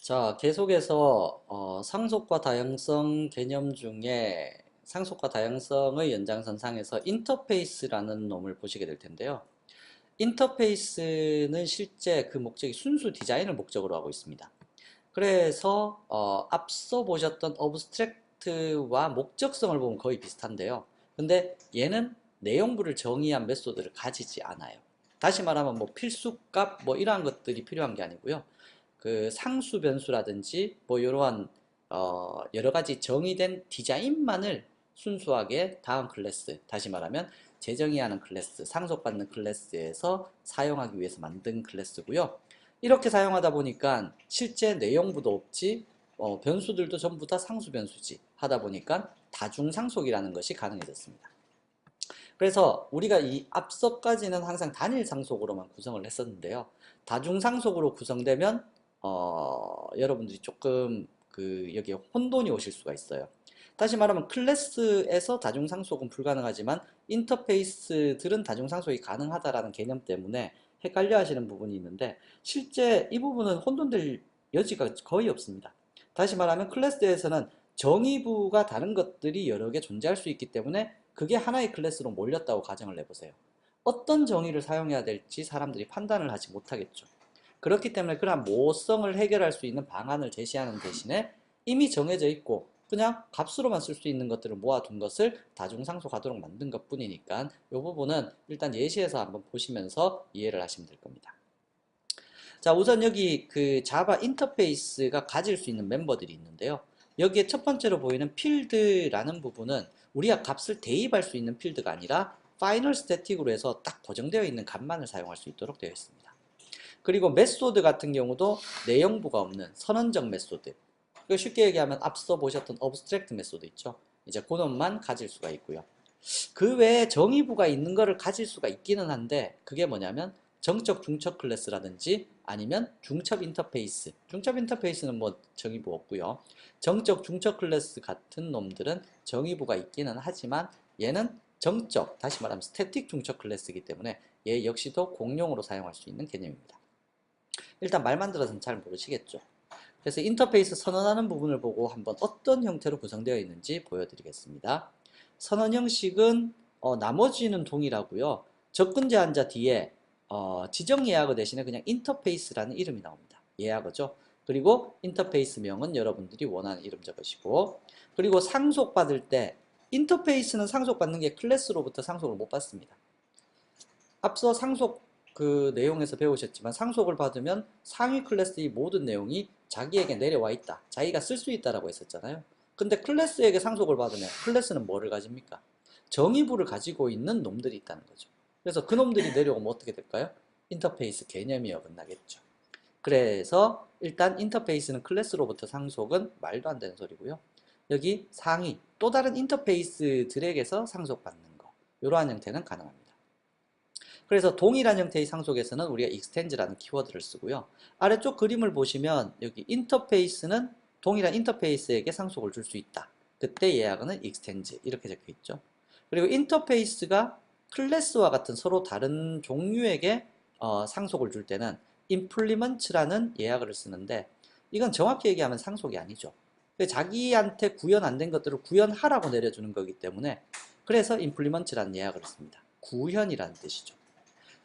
자, 계속해서 어, 상속과 다양성 개념 중에 상속과 다양성의 연장선상에서 인터페이스라는 놈을 보시게 될 텐데요. 인터페이스는 실제 그 목적이 순수 디자인을 목적으로 하고 있습니다. 그래서 어, 앞서 보셨던 어브스트랙트와 목적성을 보면 거의 비슷한데요. 근데 얘는 내용부를 정의한 메소드를 가지지 않아요. 다시 말하면 뭐 필수값 뭐 이러한 것들이 필요한 게 아니고요. 그 상수 변수라든지 뭐 이러한 어 여러 가지 정의된 디자인만을 순수하게 다음 클래스, 다시 말하면 재정의하는 클래스, 상속받는 클래스에서 사용하기 위해서 만든 클래스고요. 이렇게 사용하다 보니까 실제 내용부도 없지, 어, 변수들도 전부 다 상수 변수지 하다 보니까 다중상속이라는 것이 가능해졌습니다. 그래서 우리가 이 앞서까지는 항상 단일 상속으로만 구성을 했었는데요. 다중상속으로 구성되면 어, 여러분들이 조금 그 여기에 혼돈이 오실 수가 있어요. 다시 말하면 클래스에서 다중상속은 불가능하지만 인터페이스들은 다중상속이 가능하다라는 개념 때문에 헷갈려 하시는 부분이 있는데 실제 이 부분은 혼돈될 여지가 거의 없습니다. 다시 말하면 클래스에서는 정의부가 다른 것들이 여러 개 존재할 수 있기 때문에 그게 하나의 클래스로 몰렸다고 가정을 해보세요. 어떤 정의를 사용해야 될지 사람들이 판단을 하지 못하겠죠. 그렇기 때문에 그러한 모성을 해결할 수 있는 방안을 제시하는 대신에 이미 정해져 있고 그냥 값으로만 쓸 수 있는 것들을 모아둔 것을 다중상속하도록 만든 것 뿐이니까 이 부분은 일단 예시에서 한번 보시면서 이해를 하시면 될 겁니다. 자 우선 여기 그 자바 인터페이스가 가질 수 있는 멤버들이 있는데요. 여기에 첫 번째로 보이는 필드라는 부분은 우리가 값을 대입할 수 있는 필드가 아니라 파이널 스태틱으로 해서 딱 고정되어 있는 값만을 사용할 수 있도록 되어 있습니다. 그리고 메소드 같은 경우도 내용부가 없는 선언적 메소드. 쉽게 얘기하면 앞서 보셨던 어브스트랙트 메소드 있죠? 이제 그놈만 가질 수가 있고요. 그 외에 정의부가 있는 거를 가질 수가 있기는 한데 그게 뭐냐면 정적 중첩 클래스라든지 아니면 중첩 인터페이스. 중첩 인터페이스는 뭐 정의부 없고요. 정적 중첩 클래스 같은 놈들은 정의부가 있기는 하지만 얘는 정적 다시 말하면 스태틱 중첩 클래스이기 때문에 얘 역시도 공용으로 사용할 수 있는 개념입니다 일단 말만 들어서는 잘 모르시겠죠. 그래서 인터페이스 선언하는 부분을 보고 한번 어떤 형태로 구성되어 있는지 보여드리겠습니다. 선언 형식은 어, 나머지는 동일하고요. 접근 제한자 뒤에 어, 지정 예약어 대신에 그냥 인터페이스라는 이름이 나옵니다. 예약어죠. 그리고 인터페이스명은 여러분들이 원하는 이름 적으시고 그리고 상속받을 때 인터페이스는 상속받는 게 클래스로부터 상속을 못 받습니다. 앞서 상속 그 내용에서 배우셨지만 상속을 받으면 상위 클래스의 모든 내용이 자기에게 내려와 있다. 자기가 쓸 수 있다라고 했었잖아요. 근데 클래스에게 상속을 받으면 클래스는 뭐를 가집니까? 정의부를 가지고 있는 놈들이 있다는 거죠. 그래서 그 놈들이 내려오면 어떻게 될까요? 인터페이스 개념이 어긋나겠죠. 그래서 일단 인터페이스는 클래스로부터 상속은 말도 안 되는 소리고요. 여기 상위 또 다른 인터페이스들에게서 상속받는 거 이러한 형태는 가능합니다. 그래서 동일한 형태의 상속에서는 우리가 extend라는 키워드를 쓰고요. 아래쪽 그림을 보시면 여기 인터페이스는 동일한 인터페이스에게 상속을 줄 수 있다. 그때 예약은 extend 이렇게 적혀 있죠. 그리고 인터페이스가 클래스와 같은 서로 다른 종류에게 어, 상속을 줄 때는 implement라는 예약을 쓰는데 이건 정확히 얘기하면 상속이 아니죠. 자기한테 구현 안 된 것들을 구현하라고 내려주는 거기 때문에 그래서 implement라는 예약을 씁니다. 구현이라는 뜻이죠.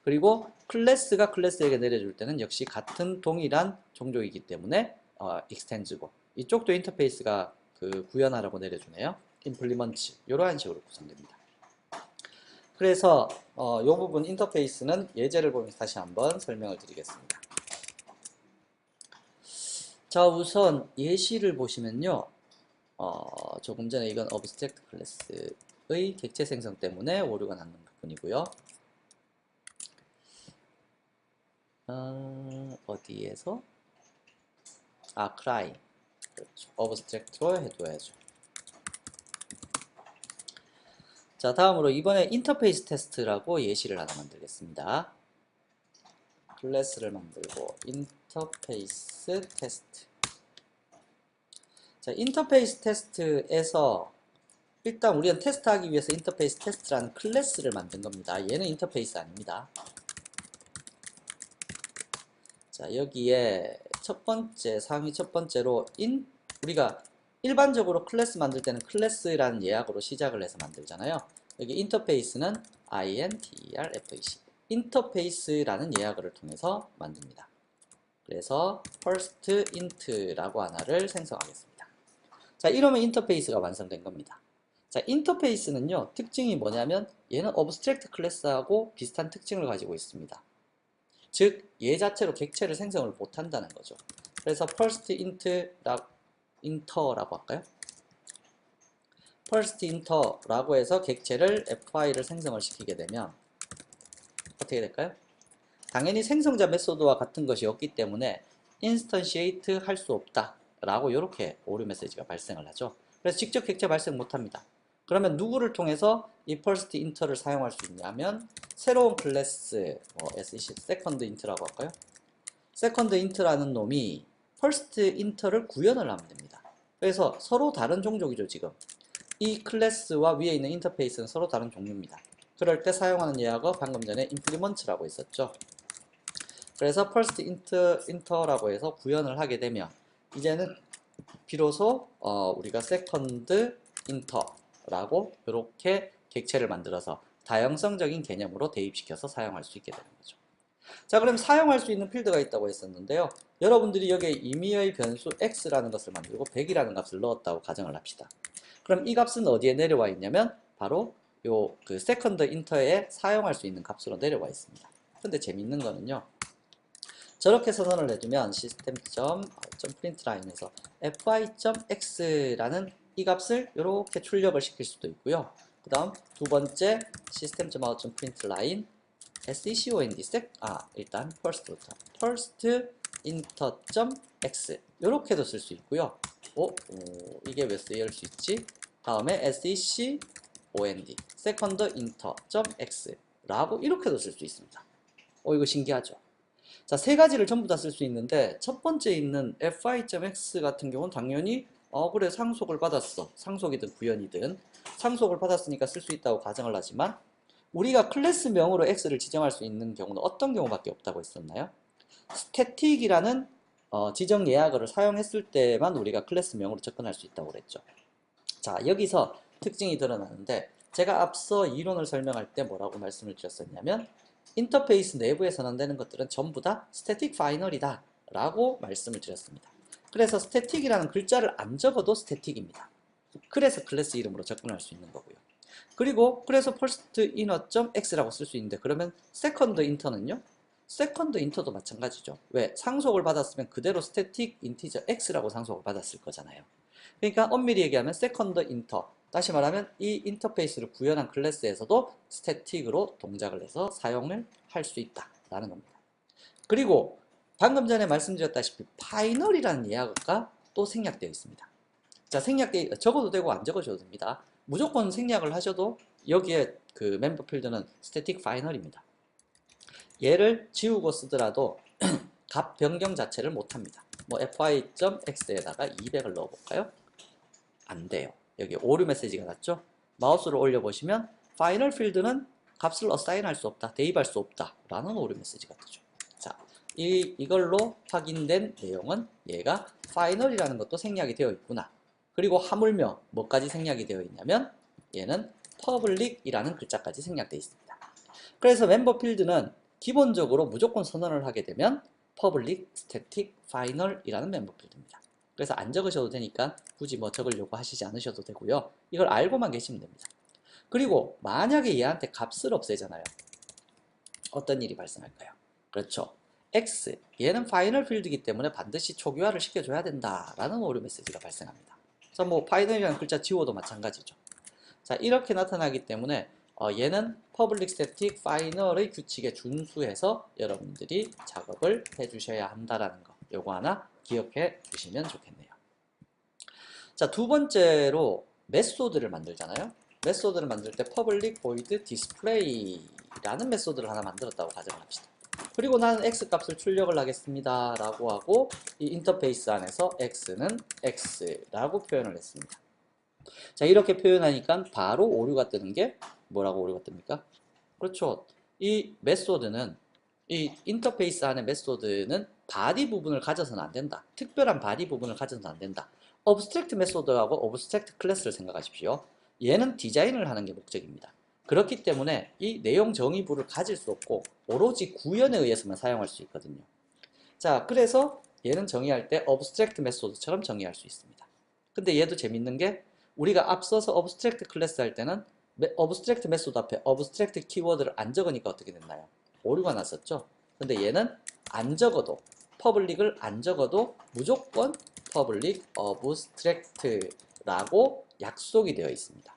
그리고 클래스가 클래스에게 내려줄 때는 역시 같은 동일한 종족이기 때문에 어, extend고 이쪽도 인터페이스가 그 구현하라고 내려주네요. implement 이러한 식으로 구성됩니다. 그래서 어, 이 부분 인터페이스는 예제를 보면서 다시 한번 설명을 드리겠습니다. 자 우선 예시를 보시면요. 어, 조금 전에 이건 어브스트랙트 클래스의 객체 생성 때문에 오류가 났는 부분이고요. 어, 어디에서? 아, cry. 그렇죠. 어브스트랙트로 해둬야죠. 자, 다음으로 이번에 인터페이스 테스트라고 예시를 하나 만들겠습니다. 클래스를 만들고 인터페이스 테스트. 자, 인터페이스 테스트에서 일단 우리는 테스트하기 위해서 인터페이스 테스트라는 클래스를 만든 겁니다. 얘는 인터페이스 아닙니다. 자, 여기에 첫 번째, 상위 첫 번째로 in, 우리가 일반적으로 클래스 만들 때는 클래스라는 예약으로 시작을 해서 만들잖아요. 여기 인터페이스는 interface, 인터페이스라는 예약어를 통해서 만듭니다. 그래서 first int라고 하나를 생성하겠습니다. 자, 이러면 인터페이스가 완성된 겁니다. 자, 인터페이스는요, 특징이 뭐냐면 얘는 abstract 클래스하고 비슷한 특징을 가지고 있습니다. 즉, 얘 자체로 객체를 생성을 못 한다는 거죠. 그래서 first int라, inter라고 할까요? first inter라고 해서 객체를 fi를 생성을 시키게 되면 어떻게 될까요? 당연히 생성자 메소드와 같은 것이 없기 때문에 instantiate 할수 없다 라고 이렇게 오류 메시지가 발생을 하죠. 그래서 직접 객체 발생 못 합니다. 그러면 누구를 통해서 이 first inter를 사용할 수 있냐면 새로운 클래스 뭐 SEC second int라고 할까요? second int라는 놈이 first inter를 구현을 하면 됩니다. 그래서 서로 다른 종족이죠 지금 이 클래스와 위에 있는 인터페이스는 서로 다른 종류입니다. 그럴 때 사용하는 예약어 방금 전에 implement라고 있었죠. 그래서 first inter, inter라고 해서 구현을 하게 되면 이제는 비로소 어, 우리가 second inter라고 이렇게 객체를 만들어서 다형성적인 개념으로 대입시켜서 사용할 수 있게 되는 거죠. 자 그럼 사용할 수 있는 필드가 있다고 했었는데요. 여러분들이 여기에 임의의 변수 x라는 것을 만들고 100이라는 값을 넣었다고 가정을 합시다. 그럼 이 값은 어디에 내려와 있냐면 바로 요그 세컨드 인터에 사용할 수 있는 값으로 내려와 있습니다. 근데 재밌는 거는요. 저렇게 선언을 해주면 시스템.점 프린트 라인에서 fi.x라는 이 값을 이렇게 출력을 시킬 수도 있고요. 그 다음 두 번째 시스템.out 프린트 라인 second sec 아 일단 first부터 first inter.x 이렇게도 쓸 수 있고요. 오, 오, 이게 왜 쓰일 수 있지? 다음에 second second inter.x 라고 이렇게도 쓸 수 있습니다. 어 이거 신기하죠? 자, 세 가지를 전부 다 쓸 수 있는데 첫 번째 있는 fi.x 같은 경우는 당연히 어 그래 상속을 받았어. 상속이든 구현이든 상속을 받았으니까 쓸 수 있다고 가정을 하지만 우리가 클래스명으로 x를 지정할 수 있는 경우는 어떤 경우밖에 없다고 했었나요? 스태틱이라는 어, 지정 예약어를 사용했을 때만 우리가 클래스명으로 접근할 수 있다고 그랬죠. 자, 여기서 특징이 드러나는데 제가 앞서 이론을 설명할 때 뭐라고 말씀을 드렸었냐면 인터페이스 내부에 선언되는 것들은 전부 다 스태틱 파이널이다 라고 말씀을 드렸습니다. 그래서 스태틱이라는 글자를 안 적어도 스태틱입니다. 그래서 클래스 이름으로 접근할 수 있는 거고요. 그리고 그래서 first inner.x라고 쓸 수 있는데 그러면 second inter는요? second inter도 마찬가지죠. 왜? 상속을 받았으면 그대로 static integer x라고 상속을 받았을 거잖아요. 그러니까 엄밀히 얘기하면 second inter 다시 말하면 이 인터페이스를 구현한 클래스에서도 스태틱으로 동작을 해서 사용을 할 수 있다라는 겁니다. 그리고 방금 전에 말씀드렸다시피 파이널이라는 예약어가 또 생략되어 있습니다. 자, 생략되 적어도 되고 안 적어줘도 됩니다. 무조건 생략을 하셔도 여기에 그 멤버 필드는 스태틱 파이널입니다. 얘를 지우고 쓰더라도 값 변경 자체를 못합니다. 뭐 fy.x에다가 200을 넣어볼까요? 안 돼요. 여기 오류 메시지가 났죠? 마우스를 올려보시면 파이널 필드는 값을 어사인할 수 없다, 대입할 수 없다 라는 오류 메시지가 뜨죠. 자, 이, 이걸로 확인된 내용은 얘가 파이널이라는 것도 생략이 되어 있구나. 그리고 하물며 뭐까지 생략이 되어 있냐면 얘는 public이라는 글자까지 생략되어 있습니다. 그래서 멤버 필드는 기본적으로 무조건 선언을 하게 되면 public static final이라는 멤버 필드입니다. 그래서 안 적으셔도 되니까 굳이 뭐 적으려고 하시지 않으셔도 되고요. 이걸 알고만 계시면 됩니다. 그리고 만약에 얘한테 값을 없애잖아요. 어떤 일이 발생할까요? 그렇죠. X, 얘는 파이널 필드이기 때문에 반드시 초기화를 시켜줘야 된다라는 오류 메시지가 발생합니다. 그래서 뭐 파이널이라는 글자 지워도 마찬가지죠. 자 이렇게 나타나기 때문에 어, 얘는 퍼블릭 스태틱 파이널의 규칙에 준수해서 여러분들이 작업을 해주셔야 한다라는 거. 요거 하나 기억해 주시면 좋겠네요. 자, 두 번째로 메소드를 만들잖아요. 메소드를 만들 때 public void display라는 메소드를 하나 만들었다고 가정합시다. 그리고 나는 x 값을 출력을 하겠습니다. 라고 하고 이 인터페이스 안에서 x는 x라고 표현을 했습니다. 자, 이렇게 표현하니까 바로 오류가 뜨는 게 뭐라고 오류가 뜹니까? 그렇죠. 이 메소드는 이 인터페이스 안의 메소드는 바디 부분을 가져서는 안 된다. 특별한 바디 부분을 가져서는 안 된다. 어브스트랙트 메소드하고 어브스트랙트 클래스를 생각하십시오. 얘는 디자인을 하는 게 목적입니다. 그렇기 때문에 이 내용 정의부를 가질 수 없고 오로지 구현에 의해서만 사용할 수 있거든요. 자, 그래서 얘는 정의할 때 어브스트랙트 메소드처럼 정의할 수 있습니다. 근데 얘도 재밌는 게 우리가 앞서서 어브스트랙트 클래스 할 때는 어브스트랙트 메소드 앞에 어브스트랙트 키워드를 안 적으니까 어떻게 됐나요? 오류가 났었죠. 근데 얘는 안 적어도 퍼블릭을 안 적어도 무조건 퍼블릭 어브스트랙트라고 약속이 되어 있습니다.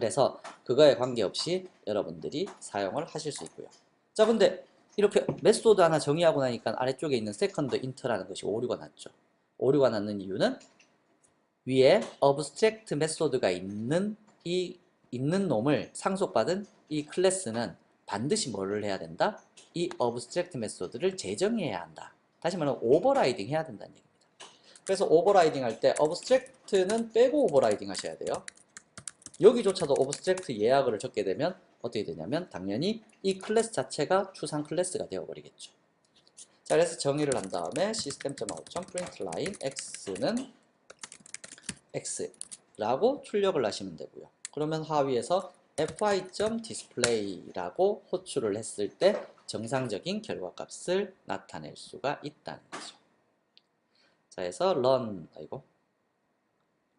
그래서 그거에 관계없이 여러분들이 사용을 하실 수 있고요. 자, 근데 이렇게 메소드 하나 정의하고 나니까 아래쪽에 있는 세컨드 인트라는 것이 오류가 났죠. 오류가 났는 이유는 위에 어브스트랙트 메소드가 있는 이 있는 놈을 상속받은 이 클래스는 반드시 뭐를 해야 된다? 이 어브스트랙트 메소드를 재정의해야 한다. 다시 말하면 오버라이딩 해야 된다는 얘기입니다. 그래서 오버라이딩 할 때 어브스트랙트는 빼고 오버라이딩 하셔야 돼요. 여기조차도 어브스트랙트 예약을 적게 되면 어떻게 되냐면 당연히 이 클래스 자체가 추상 클래스가 되어버리겠죠. 자, 그래서 정의를 한 다음에 시스템.out 프린트 라인 x는 x라고 출력을 하시면 되고요. 그러면 하위에서 fi.display라고 호출을 했을 때 정상적인 결과값을 나타낼 수가 있다는 거죠. 자, 해서 run 아이고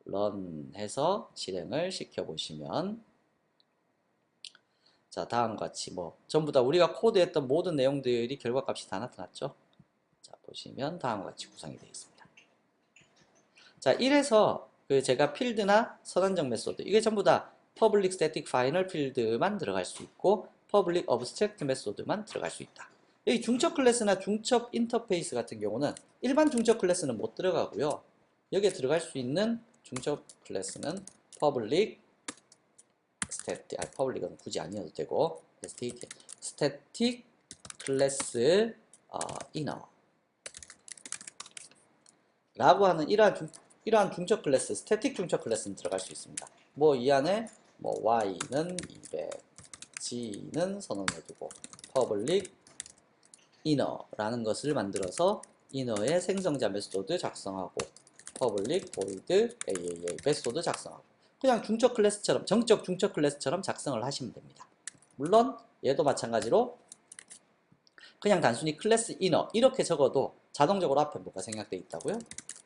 run 해서 실행을 시켜 보시면 자, 다음과 같이 뭐 전부 다 우리가 코드했던 모든 내용들이 결과값이 다 나타났죠. 자, 보시면 다음과 같이 구성이 되어 있습니다. 자, 1에서 그 제가 필드나 선언적 메소드 이게 전부 다 public static final 필드만 들어갈 수 있고 public abstract 메소드만 들어갈 수 있다. 여기 중첩 클래스나 중첩 인터페이스 같은 경우는 일반 중첩 클래스는 못 들어가고요. 여기에 들어갈 수 있는 중첩 클래스는 public static, 아, public은 굳이 아니어도 되고 static, static 클래스 어, inner 라고 하는 이러한, 중, 이러한 중첩 클래스, 스태틱 중첩 클래스는 들어갈 수 있습니다. 뭐 이 안에 뭐 y는 200, g는 선언해두고 public inner라는 것을 만들어서 inner의 생성자 메소드 작성하고 public void aaa 메소드 작성하고 그냥 중첩 클래스처럼 정적 중첩 클래스처럼 작성을 하시면 됩니다. 물론 얘도 마찬가지로 그냥 단순히 클래스 inner 이렇게 적어도 자동적으로 앞에 뭐가 생략되어 있다고요?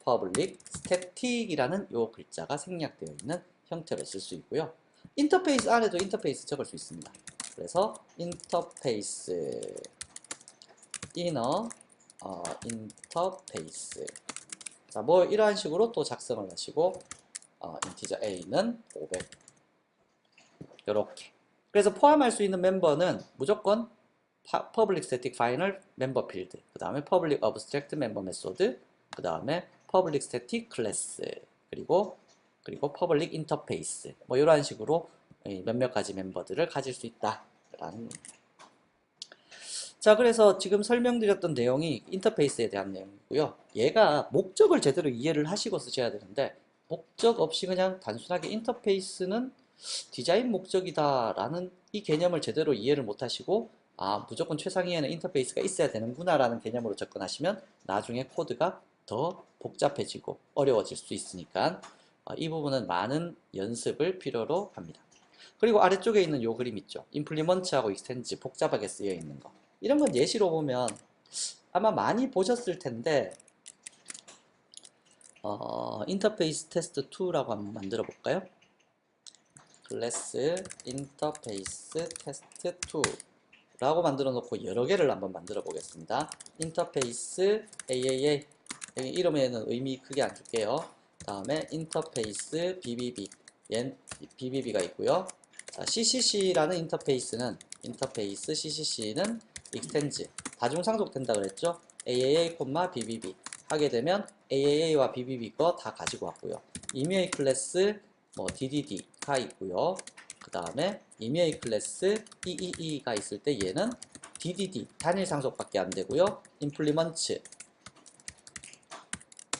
public static이라는 요 글자가 생략되어 있는 형태로 쓸 수 있고요. 인터페이스 안에도 인터페이스 적을 수 있습니다. 그래서 인터페이스 inner 어, 인터페이스 자, 뭐 이러한 식으로 또 작성을 하시고 어, 인티저 a는 500 이렇게 그래서 포함할 수 있는 멤버는 무조건 파, public static final member field 그 다음에 public abstract member method 그 다음에 public static class 그리고 그리고 public interface 뭐 이러한 식으로 몇몇 가지 멤버들을 가질 수 있다라는 자 그래서 지금 설명드렸던 내용이 인터페이스에 대한 내용이고요 얘가 목적을 제대로 이해를 하시고 쓰셔야 되는데 목적 없이 그냥 단순하게 인터페이스는 디자인 목적이다 라는 이 개념을 제대로 이해를 못 하시고 아 무조건 최상위에는 인터페이스가 있어야 되는구나 라는 개념으로 접근하시면 나중에 코드가 더 복잡해지고 어려워질 수 있으니까 어, 이 부분은 많은 연습을 필요로 합니다. 그리고 아래쪽에 있는 요 그림 있죠. 임플리먼트하고 익스텐즈 복잡하게 쓰여 있는 거. 이런 건 예시로 보면 아마 많이 보셨을 텐데 어, 인터페이스 테스트 2라고 한번 만들어 볼까요? 클래스 인터페이스 테스트 2 라고 만들어 놓고 여러 개를 한번 만들어 보겠습니다. 인터페이스 AAA 여기 이름에는 의미 크게 안 줄게요. 다음에 인터페이스 BBB 얜 BBB가 있고요. 자, CCC라는 인터페이스는 인터페이스 CCC는 익스텐즈 다중상속 된다 그랬죠? AAA, BBB 하게 되면 AAA와 BBB 거 다 가지고 왔고요. 이메일 클래스 뭐 DDD가 있고요. 그 다음에 이메일 클래스 EEE가 있을 때 얘는 DDD 단일 상속밖에 안 되고요. 임플리먼트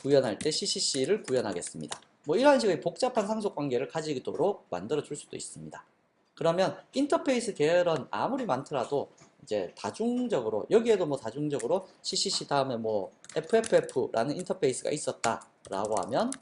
구현할 때 CCC를 구현하겠습니다. 뭐 이런 식의 복잡한 상속 관계를 가지도록 만들어 줄 수도 있습니다. 그러면 인터페이스 계열은 아무리 많더라도 이제 다중적으로 여기에도 뭐 다중적으로 CCC 다음에 뭐 FFF라는 인터페이스가 있었다라고 하면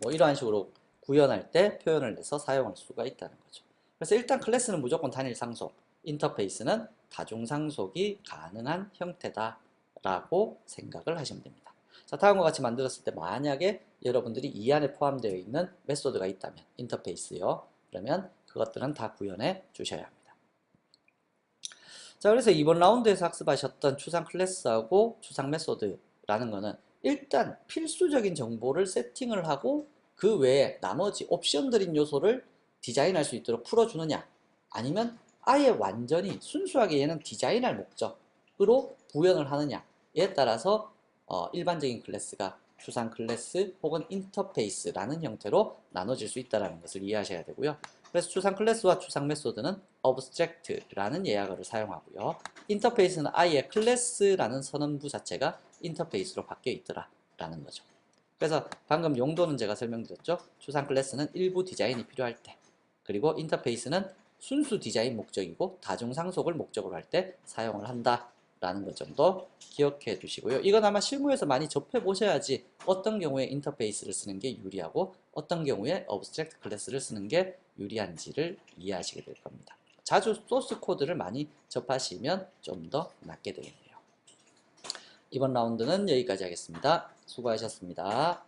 뭐 이러한 식으로 구현할 때 표현을 내서 사용할 수가 있다는 거죠. 그래서 일단 클래스는 무조건 단일 상속, 인터페이스는 다중 상속이 가능한 형태다라고 생각을 하시면 됩니다. 자, 다음과 같이 만들었을 때 만약에 여러분들이 이 안에 포함되어 있는 메소드가 있다면 인터페이스요. 그러면 그것들은 다 구현해 주셔야 합니다. 자, 그래서 이번 라운드에서 학습하셨던 추상 클래스하고 추상 메소드라는 거는 일단 필수적인 정보를 세팅을 하고 그 외에 나머지 옵션들인 요소를 디자인할 수 있도록 풀어주느냐 아니면 아예 완전히 순수하게 얘는 디자인할 목적으로 구현을 하느냐에 따라서 어, 일반적인 클래스가 추상 클래스 혹은 인터페이스라는 형태로 나눠질 수 있다는 것을 이해하셔야 되고요. 그래서 추상 클래스와 추상 메소드는 abstract라는 예약어를 사용하고요. 인터페이스는 아예 클래스라는 선언부 자체가 인터페이스로 바뀌어 있더라 라는 거죠. 그래서 방금 용도는 제가 설명드렸죠. 추상 클래스는 일부 디자인이 필요할 때 그리고 인터페이스는 순수 디자인 목적이고 다중 상속을 목적으로 할 때 사용을 한다 라는 것 정도 기억해 두시고요. 이건 아마 실무에서 많이 접해 보셔야지 어떤 경우에 인터페이스를 쓰는 게 유리하고 어떤 경우에 어브스트랙트 클래스를 쓰는 게 유리한지를 이해하시게 될 겁니다. 자주 소스 코드를 많이 접하시면 좀 더 낫게 되겠네요. 이번 라운드는 여기까지 하겠습니다. 수고하셨습니다.